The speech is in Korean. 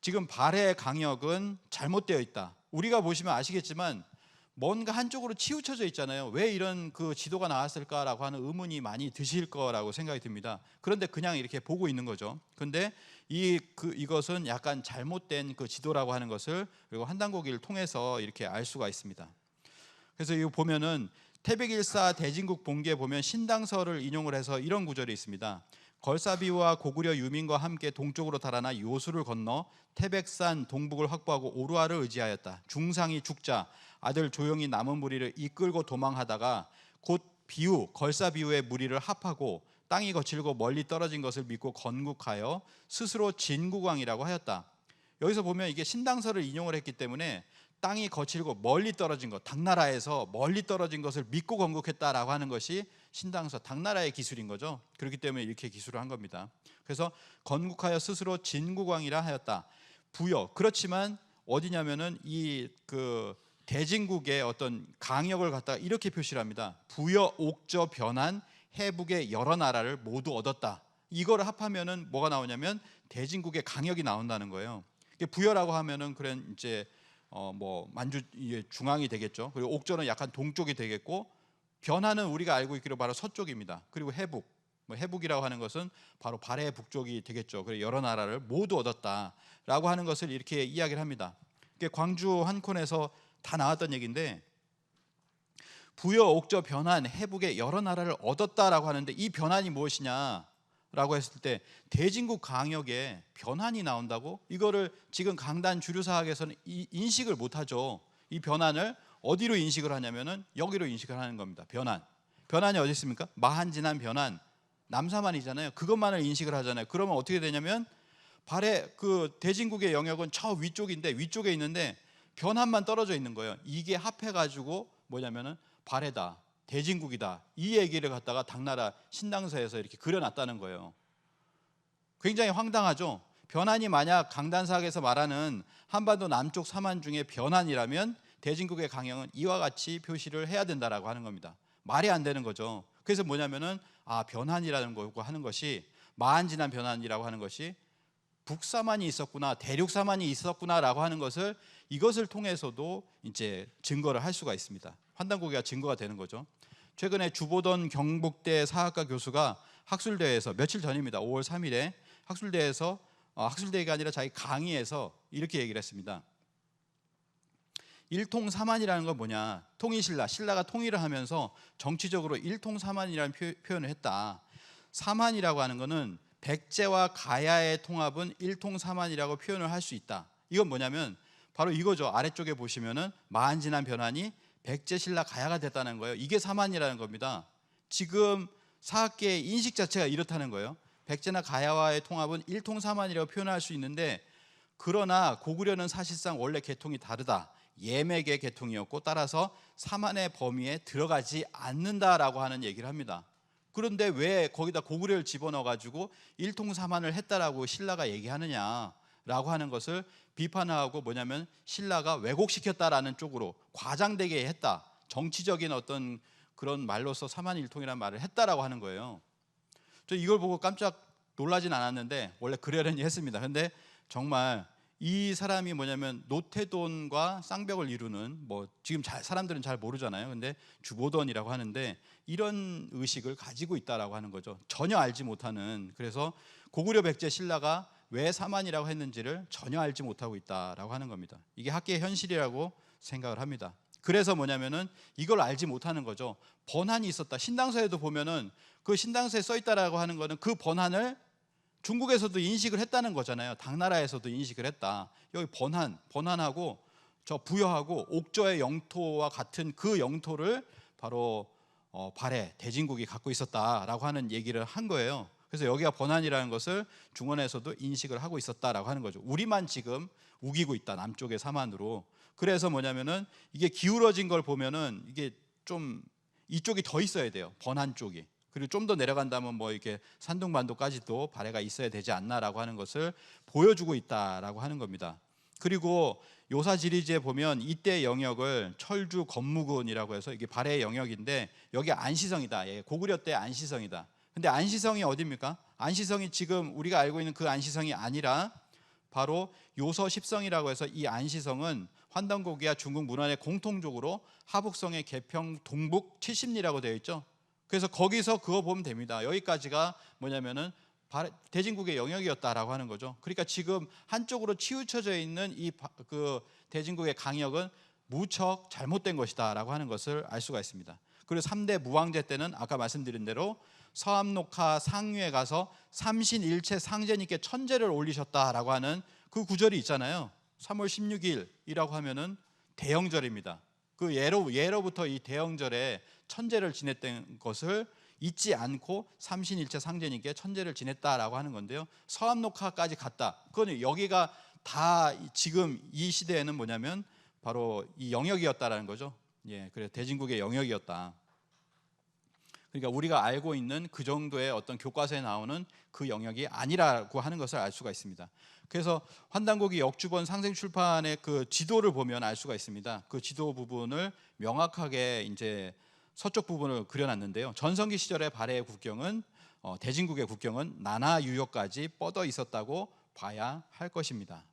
지금 발해의 강역은 잘못되어 있다. 우리가 보시면 아시겠지만 뭔가 한쪽으로 치우쳐져 있잖아요. 왜 이런 그 지도가 나왔을까라고 하는 의문이 많이 드실 거라고 생각이 듭니다. 그런데 그냥 이렇게 보고 있는 거죠. 근데 이 그 이것은 약간 잘못된 그 지도라고 하는 것을 그리고 한단고기를 통해서 이렇게 알 수가 있습니다. 그래서 이거 보면은 태백일사 대진국 본기에 보면 신당서를 인용을 해서 이런 구절이 있습니다. 걸사비와 고구려 유민과 함께 동쪽으로 달아나 요수를 건너 태백산 동북을 확보하고 오루아를 의지하였다. 중상이 죽자 아들 조용히 남은 무리를 이끌고 도망하다가 곧 비우 걸사비우의 무리를 합하고 땅이 거칠고 멀리 떨어진 것을 믿고 건국하여 스스로 진국왕이라고 하였다. 여기서 보면 이게 신당서를 인용을 했기 때문에 땅이 거칠고 멀리 떨어진 것, 당나라에서 멀리 떨어진 것을 믿고 건국했다라고 하는 것이 신당서, 당나라의 기술인 거죠. 그렇기 때문에 이렇게 기술을 한 겁니다. 그래서 건국하여 스스로 진국왕이라 하였다. 부여. 그렇지만 어디냐면은 이 그 대진국의 어떤 강역을 갖다가 이렇게 표시를 합니다. 부여 옥저 변한 해북의 여러 나라를 모두 얻었다. 이거를 합하면은 뭐가 나오냐면 대진국의 강역이 나온다는 거예요. 부여라고 하면은 그런 이제 어 뭐 만주 이게 중앙이 되겠죠. 그리고 옥저는 약간 동쪽이 되겠고 변화는 우리가 알고 있기로 바로 서쪽입니다. 그리고 해북, 뭐 해북이라고 하는 것은 바로 발해 북쪽이 되겠죠. 그리고 여러 나라를 모두 얻었다라고 하는 것을 이렇게 이야기를 합니다. 광주 한 콘에서 다 나왔던 얘기인데 부여 옥저 변환 해북의 여러 나라를 얻었다라고 하는데 이 변환이 무엇이냐 라고 했을 때 대진국 강역에 변환이 나온다고 이거를 지금 강단 주류사학에서는 이- 인식을 못하죠. 이 변환을 어디로 인식을 하냐면은 여기로 인식을 하는 겁니다. 변환. 변환이 어디 있습니까? 마한진한 변환. 남사만이잖아요. 그것만을 인식을 하잖아요. 그러면 어떻게 되냐면 발해 그 대진국의 영역은 저 위쪽인데 위쪽에 있는데 변환만 떨어져 있는 거예요. 이게 합해 가지고 뭐냐면은 발해다. 대진국이다. 이 얘기를 갖다가 당나라 신당서에서 이렇게 그려놨다는 거예요. 굉장히 황당하죠. 변환이 만약 강단사학에서 말하는 한반도 남쪽 사만 중에 변환이라면 대진국의 강형은 이와 같이 표시를 해야 된다라고 하는 겁니다. 말이 안 되는 거죠. 그래서 뭐냐면은 아 변환이라는 거고 하는 것이 마한진한 변환이라고 하는 것이 북사만이 있었구나 대륙사만이 있었구나라고 하는 것을 이것을 통해서도 이제 증거를 할 수가 있습니다. 환단고기가 증거가 되는 거죠. 최근에 주보던 경북대 사학과 교수가 학술대회에서 며칠 전입니다. 5월 3일에 학술대회에서 어, 학술대회가 아니라 자기 강의에서 이렇게 얘기를 했습니다. 일통사만이라는 건 뭐냐? 통일신라, 신라가 통일을 하면서 정치적으로 일통사만이라는 표- 표현을 했다. 사만이라고 하는 것은 백제와 가야의 통합은 일통사만이라고 표현을 할 수 있다. 이건 뭐냐면 바로 이거죠. 아래쪽에 보시면은 마한진한 변환이 백제, 신라, 가야가 됐다는 거예요. 이게 사만이라는 겁니다. 지금 사학계의 인식 자체가 이렇다는 거예요. 백제나 가야와의 통합은 일통사만이라고 표현할 수 있는데 그러나 고구려는 사실상 원래 계통이 다르다. 예맥의 계통이었고 따라서 사만의 범위에 들어가지 않는다라고 하는 얘기를 합니다. 그런데 왜 거기다 고구려를 집어넣어 가지고 일통사만을 했다라고 신라가 얘기하느냐라고 하는 것을 비판하고 뭐냐면 신라가 왜곡시켰다라는 쪽으로 과장되게 했다. 정치적인 어떤 그런 말로서 사만일통이라는 말을 했다라고 하는 거예요. 저 이걸 보고 깜짝 놀라진 않았는데 원래 그러려니 했습니다. 근데 정말 이 사람이 뭐냐면 노태돈과 쌍벽을 이루는 뭐 지금 잘, 사람들은 잘 모르잖아요. 근데 주보돈이라고 하는데 이런 의식을 가지고 있다라고 하는 거죠. 전혀 알지 못하는 그래서 고구려 백제 신라가 왜 사만이라고 했는지를 전혀 알지 못하고 있다라고 하는 겁니다. 이게 학계의 현실이라고 생각을 합니다. 그래서 뭐냐면은 이걸 알지 못하는 거죠. 번한이 있었다. 신당서에도 보면은 그 신당서에 써 있다라고 하는 거는 그 번한을 중국에서도 인식을 했다는 거잖아요. 당나라에서도 인식을 했다. 여기 번한, 번한하고 저 부여하고 옥저의 영토와 같은 그 영토를 바로 어, 발해 대진국이 갖고 있었다라고 하는 얘기를 한 거예요. 그래서 여기가 번한이라는 것을 중원에서도 인식을 하고 있었다라고 하는 거죠. 우리만 지금 우기고 있다 남쪽의 사만으로. 그래서 뭐냐면은 이게 기울어진 걸 보면은 이게 좀 이쪽이 더 있어야 돼요. 번한 쪽이. 그리고 좀 더 내려간다면 뭐 이렇게 산둥반도까지도 발해가 있어야 되지 않나라고 하는 것을 보여주고 있다라고 하는 겁니다. 그리고 요사 지리지에 보면 이때 영역을 철주 건무군이라고 해서 이게 발해 영역인데 여기 안시성이다. 예, 고구려 때 안시성이다. 근데 안시성이 어디입니까? 안시성이 지금 우리가 알고 있는 그 안시성이 아니라 바로 요서 십성이라고 해서 이 안시성은 환단고기와 중국 문헌에 공통적으로 하북성의 개평 동북 70리라고 되어 있죠. 그래서 거기서 그거 보면 됩니다. 여기까지가 뭐냐면은 바- 대진국의 영역이었다라고 하는 거죠. 그러니까 지금 한쪽으로 치우쳐져 있는 이 그 대진국의 강역은 무척 잘못된 것이다라고 하는 것을 알 수가 있습니다. 그리고 3대 무왕제 때는 아까 말씀드린 대로 서암록하 상류에 가서 삼신일체 상제님께 천제를 올리셨다라고 하는 그 구절이 있잖아요. 3월 16일이라고 하면은 대영절입니다. 그 예로 예로부터 이 대영절에 천제를 지냈던 것을 잊지 않고 삼신일체 상제님께 천제를 지냈다라고 하는 건데요. 서암록하까지 갔다. 그건 여기가 다 지금 이 시대에는 뭐냐면 바로 이 영역이었다라는 거죠. 예, 그래 대진국의 영역이었다. 그러니까 우리가 알고 있는 그 정도의 어떤 교과서에 나오는 그 영역이 아니라고 하는 것을 알 수가 있습니다. 그래서 환단고기 역주본 상생 출판의 그 지도를 보면 알 수가 있습니다. 그 지도 부분을 명확하게 이제 서쪽 부분을 그려놨는데요. 전성기 시절의 발해의 국경은 어, 대진국의 국경은 나나 유역까지 뻗어 있었다고 봐야 할 것입니다.